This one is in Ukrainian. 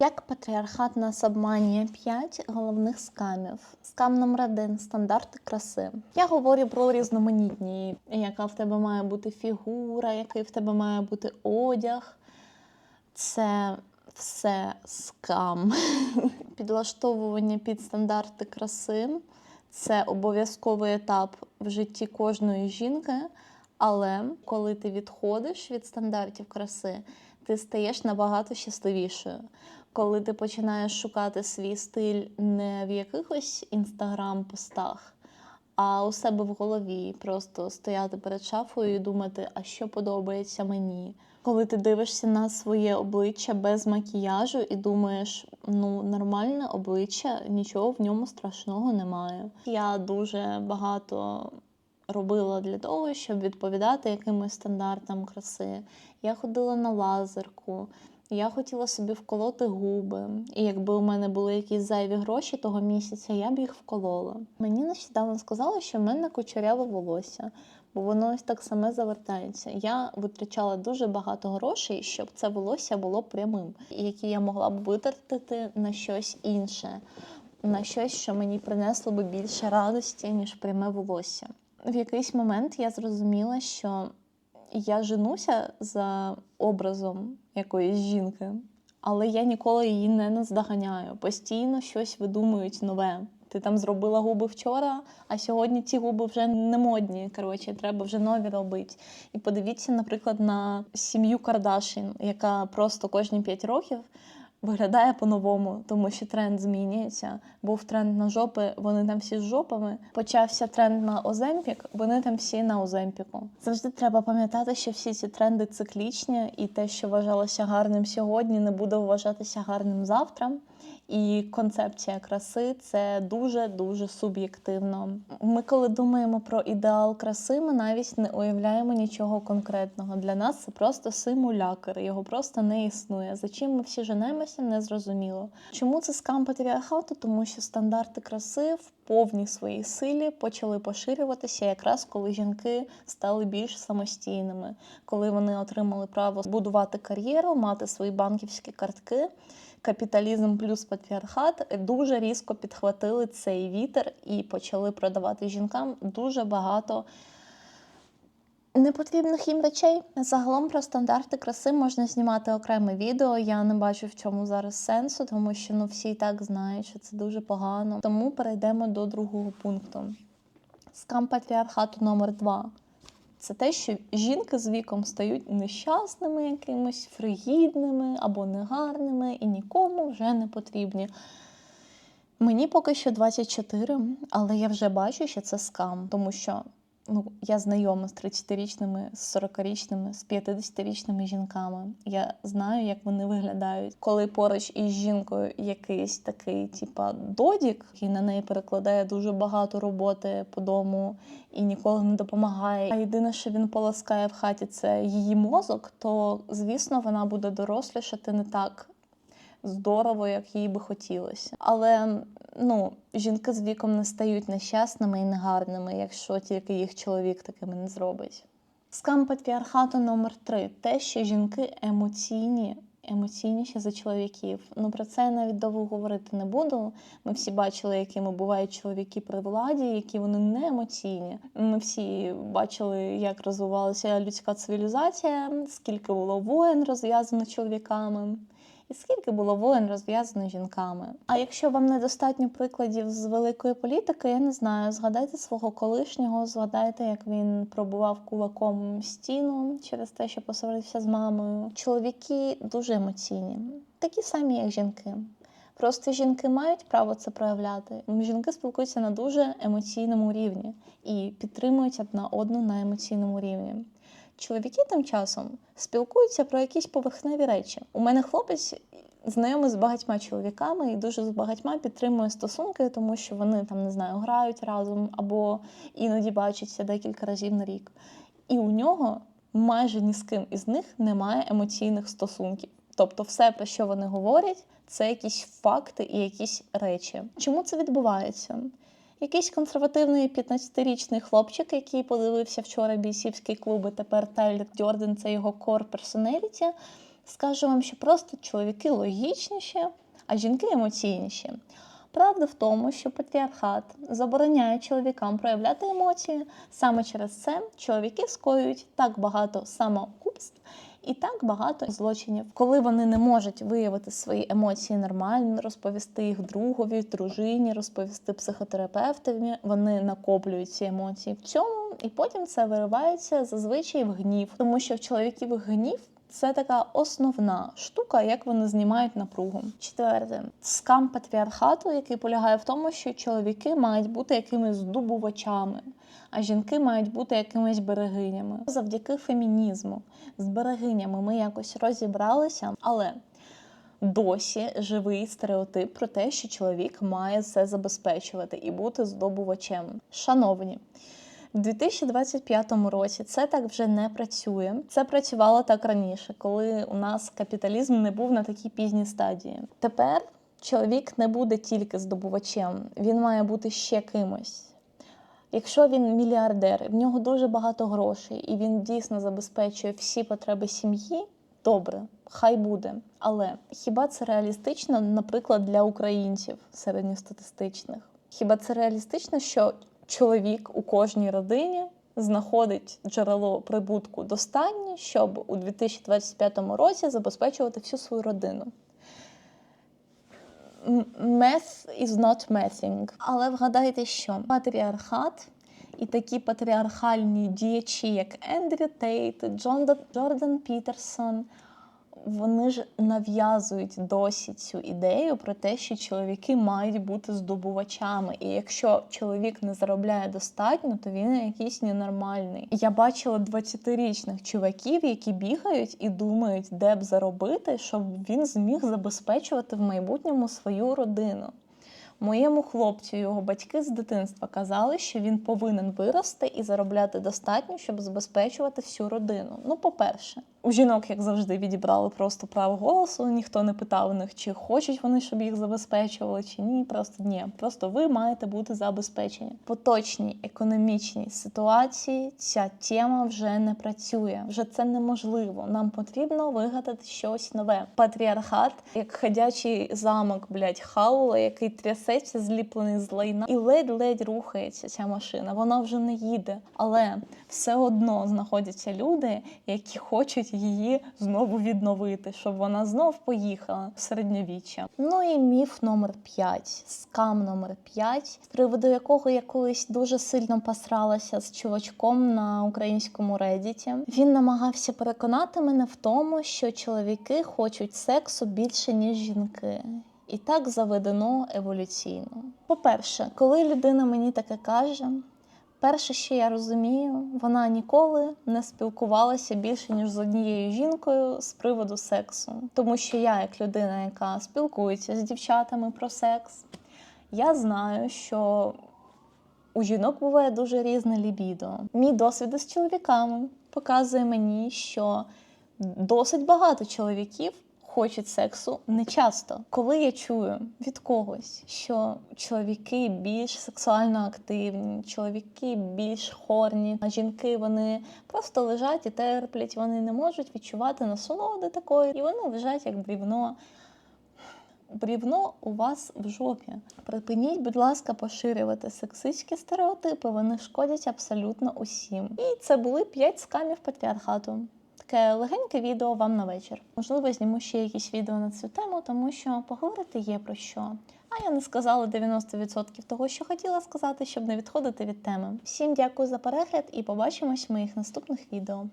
Як патріархат нас обманює 5 головних скамів. Скам номер один стандарти краси. Я говорю про різноманітні, яка в тебе має бути фігура, який в тебе має бути одяг. Це все скам. Підлаштовування під стандарти краси це обов'язковий етап в житті кожної жінки. Але коли ти відходиш від стандартів краси, ти стаєш набагато щасливішою. Коли ти починаєш шукати свій стиль не в якихось інстаграм-постах, а у себе в голові, просто стояти перед шафою і думати, а що подобається мені. Коли ти дивишся на своє обличчя без макіяжу і думаєш, ну нормальне обличчя, нічого в ньому страшного немає. Я дуже багато робила для того, щоб відповідати якимось стандартам краси. Я ходила на лазерку, я хотіла собі вколоти губи. І якби у мене були якісь зайві гроші того місяця, я б їх вколола. Мені нещодавно сказали, що в мене кучеряве волосся, бо воно ось так саме завертається. Я витрачала дуже багато грошей, щоб це волосся було прямим, які я могла б витратити на щось інше, на щось, що мені принесло би більше радості, ніж пряме волосся. В якийсь момент я зрозуміла, що я женуся за образом якоїсь жінки, але я ніколи її не наздоганяю. Постійно щось видумують нове. Ти там зробила губи вчора, а сьогодні ці губи вже не модні. Коротше, треба вже нові робити. І подивіться, наприклад, на сім'ю Кардашин, яка просто кожні 5 років виглядає по-новому, тому що тренд змінюється. Був тренд на жопи, вони там всі з жопами. Почався тренд на Оземпік, вони там всі на Оземпіку. Завжди треба пам'ятати, що всі ці тренди циклічні, і те, що вважалося гарним сьогодні, не буде вважатися гарним завтра. І концепція краси це дуже дуже суб'єктивно. Ми, коли думаємо про ідеал краси, ми навіть не уявляємо нічого конкретного. Для нас це просто симулякр, його просто не існує. За чим ми всі женемося, не зрозуміло. Чому це скам патріархату? Тому що стандарти краси в повній своїй силі почали поширюватися якраз коли жінки стали більш самостійними, коли вони отримали право будувати кар'єру, мати свої банківські картки капіталізм плюс патріархат дуже різко підхватили цей вітер і почали продавати жінкам дуже багато непотрібних їм речей. Загалом про стандарти краси можна знімати окреме відео. Я не бачу в цьому зараз сенсу, тому що ну всі і так знають, що це дуже погано. Тому перейдемо до другого пункту. Скам патріархату номер 2 це те, що жінки з віком стають нещасними, якимись фригідними або негарними і нікому вже не потрібні. Мені поки що 24, але я вже бачу, що це скам, тому що ну, я знайома з 30-річними, з 40-річними, з 50-річними жінками. Я знаю, як вони виглядають. Коли поруч із жінкою якийсь такий, типа, додік, який на неї перекладає дуже багато роботи по дому і ніколи не допомагає. А єдине, що він поласкає в хаті, це її мозок, то звісно вона буде дорослішати не так здорово, як їй би хотілося. Але ну, жінки з віком не стають нещасними і негарними, якщо тільки їх чоловік такими не зробить. Скам патріархату номер 3 те, що жінки емоційні. Емоційніші за чоловіків. Ну про це я навіть довго говорити не буду. Ми всі бачили, якими бувають чоловіки при владі, які вони не емоційні. Ми всі бачили, як розвивалася людська цивілізація, скільки було воєн розв'язано чоловіками і скільки було воєн розв'язано жінками. А якщо вам недостатньо прикладів з великої політики, я не знаю, згадайте свого колишнього, згадайте, як він пробував кулаком стіну через те, що посварився з мамою. Чоловіки дуже емоційні, такі самі, як жінки. Просто жінки мають право це проявляти. Жінки спілкуються на дуже емоційному рівні і підтримують одна одну на емоційному рівні. Чоловіки тим часом спілкуються про якісь поверхневі речі. У мене хлопець знайомий з багатьма чоловіками і дуже з багатьма підтримує стосунки, тому що вони там не знаю, грають разом або іноді бачаться декілька разів на рік. І у нього майже ні з ким із них немає емоційних стосунків. Тобто, все, про що вони говорять, це якісь факти і якісь речі. Чому це відбувається? Якийсь консервативний 15-річний хлопчик, який подивився вчора бійсівський клуб, і тепер Тайлер Дьорден це його кор персоналіті, Скажу вам, що просто чоловіки логічніші, а жінки емоційніші. Правда в тому, що патріархат забороняє чоловікам проявляти емоції. Саме через це чоловіки скоюють так багато самогубств і так багато злочинів, коли вони не можуть виявити свої емоції нормально, розповісти їх другові, дружині, розповісти психотерапевтові. Вони накоплюють ці емоції в цьому, і потім це виривається зазвичай в гнів, тому що в чоловіків гнів. Це така основна штука, як вони знімають напругу. Четверте, скам патріархату, який полягає в тому, що чоловіки мають бути якимись здобувачами, а жінки мають бути якимись берегинями. Завдяки фемінізму з берегинями ми якось розібралися, але досі живий стереотип про те, що чоловік має все забезпечувати і бути здобувачем. Шановні. В 2025 році це так вже не працює. Це працювало так раніше, коли у нас капіталізм не був на такій пізній стадії. Тепер чоловік не буде тільки здобувачем, він має бути ще кимось. Якщо він мільярдер, в нього дуже багато грошей, і він дійсно забезпечує всі потреби сім'ї, добре, хай буде. Але хіба це реалістично, наприклад, для українців середньостатистичних? Хіба це реалістично, що чоловік у кожній родині знаходить джерело прибутку достатньо, щоб у 2025 році забезпечувати всю свою родину? Math is not mathing. Але вгадайте, що патріархат і такі патріархальні діячі, як Ендрю Тейт, Джордан Пітерсон, вони ж нав'язують досі цю ідею про те, що чоловіки мають бути здобувачами. І якщо чоловік не заробляє достатньо, то він якийсь ненормальний. Я бачила 20-річних чуваків, які бігають і думають, де б заробити, щоб він зміг забезпечувати в майбутньому свою родину. Моєму хлопцю його батьки з дитинства казали, що він повинен вирости і заробляти достатньо, щоб забезпечувати всю родину. Ну, по-перше, у жінок, як завжди, відібрали просто право голосу. Ніхто не питав у них, чи хочуть вони, щоб їх забезпечували, чи ні. Просто ні. Просто ви маєте бути забезпечені. Поточній економічній ситуації ця тема вже не працює. Вже це неможливо. Нам потрібно вигадати щось нове. Патріархат, як ходячий замок, блядь, хаула, який трясеться, зліплений з лайна, і ледь-ледь рухається ця машина. Вона вже не їде, але все одно знаходяться люди, які хочуть її знову відновити, щоб вона знов поїхала в середньовіччя. Ну і міф номер 5, скам номер 5, з приводу якого я колись дуже сильно посралася з чувачком на українському редіті. Він намагався переконати мене в тому, що чоловіки хочуть сексу більше ніж жінки. І так заведено еволюційно. По-перше, коли людина мені таке каже, перше, що я розумію, вона ніколи не спілкувалася більше ніж з однією жінкою з приводу сексу. Тому що я, як людина, яка спілкується з дівчатами про секс, я знаю, що у жінок буває дуже різне лібідо. Мій досвід із чоловіками показує мені, що досить багато чоловіків хочуть сексу не часто. Коли я чую від когось, що чоловіки більш сексуально активні, чоловіки більш хорні, а жінки вони просто лежать і терплять, вони не можуть відчувати насолоди такої, і вони лежать як брівно. Брівно у вас в жопі. Припиніть, будь ласка, поширювати сексистські стереотипи. Вони шкодять абсолютно усім. І це були п'ять скамів патріархату. Таке легеньке відео вам на вечір. Можливо, зніму ще якісь відео на цю тему, тому що поговорити є про що. А я не сказала 90% того, що хотіла сказати, щоб не відходити від теми. Всім дякую за перегляд і побачимось в моїх наступних відео.